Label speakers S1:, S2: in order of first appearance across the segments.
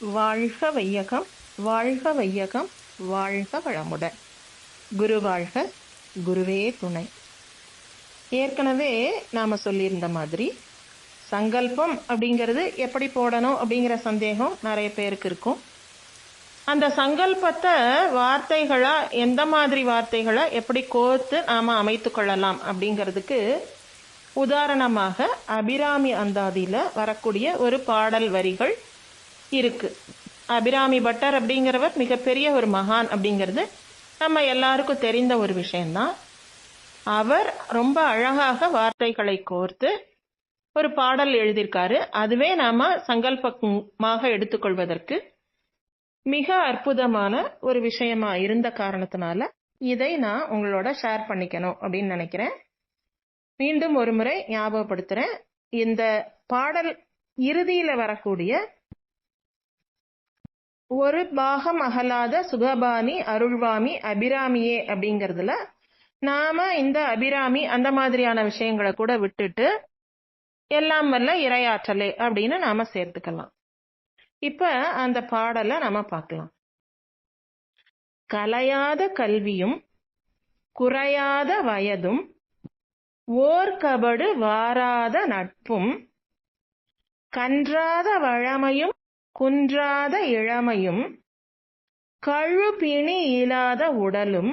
S1: வாழ்க வையகம் வாழ்க வையகம் வாழ்க வளமுடன். குரு வாழ்க குருவே துணை. ஏற்கனவே நாம் சொல்லியிருந்த மாதிரி சங்கல்பம் அப்படிங்கிறது எப்படி போடணும் அப்படிங்கிற சந்தேகம் நிறைய பேருக்கு இருக்கும். அந்த சங்கல்பத்தை வார்த்தைகளாக எந்த மாதிரி வார்த்தைகளை எப்படி கோர்த்து நாம் அமைத்து கொள்ளலாம் அப்படிங்கிறதுக்கு உதாரணமாக அபிராமி அந்தாதியில் வரக்கூடிய ஒரு பாடல் வரிகள் இருக்கு. அபிராமி பட்டர் அப்படிங்கிறவர் மிகப்பெரிய ஒரு மகான் அப்படிங்கிறது நம்ம எல்லாருக்கும் தெரிந்த ஒரு விஷயம்தான். அவர் ரொம்ப அழகாக வார்த்தைகளை கோர்த்து ஒரு பாடல் எழுதியிருக்காரு. அதுவே நாம சங்கல்பமாக எடுத்துக்கொள்வதற்கு மிக அற்புதமான ஒரு விஷயமா இருந்த காரணத்தினால இதை நான் உங்களோட ஷேர் பண்ணிக்கணும் அப்படின்னு நினைக்கிறேன். மீண்டும் ஒரு முறை ஞாபகப்படுத்துறேன். இந்த பாடல் இறுதியில வரக்கூடிய ஒரு பாகம் அகலாத சுகபானி அருள்வாமி அபிராமியே அப்படிங்கிறதுல நாம இந்த அபிராமி அந்த மாதிரியான விஷயங்களை கூட விட்டுட்டு எல்லாம் வல்ல இரையாற்றலே அப்படின்னு நாம சேர்த்துக்கலாம். இப்ப அந்த பாடலை நாம பார்க்கலாம். கலையாத கல்வியும் குறையாத வயதும் ஓர்கபடு வாராத நட்பும் கன்றாத வழமையும் குன்றாத இளமையும் கழுபிணி இல்லாத உடலும்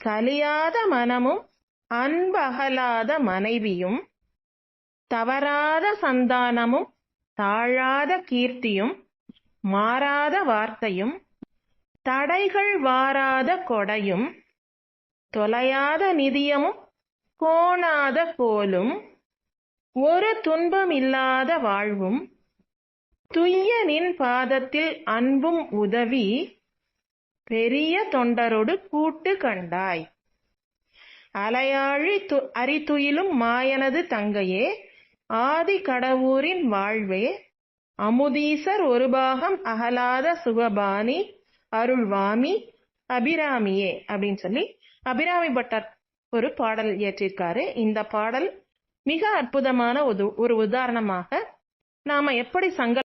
S1: சலியாத மனமும் அன்பகலாத மனைவியும் தவறாத சந்தானமும் தாழாத கீர்த்தியும் மாறாத வார்த்தையும் தடைகள் வாராத கொடையும் தொலையாத நிதியமும் கோணாத கோலும் ஒரு துன்பம் இல்லாத வாழ்வும் துய்யனின் பாதத்தில் அன்பும் உதவி பெரிய தொண்டரோடு கூட்டு கண்டாய். அலையாழி து அரித்துயிலும் மாயனது தங்கையே ஆதி கடவுரின் வாழ்வே அமுதீசர் ஒரு பாகம் அகலாத சுகபாணி அருள்வாமி அபிராமியே அப்படின்னு சொல்லி அபிராமி பட்டர் ஒரு பாடல் இயற்றிருக்காரு. இந்த பாடல் மிக அற்புதமான ஒரு ஒரு உதாரணமாக நாம எப்படி சங்க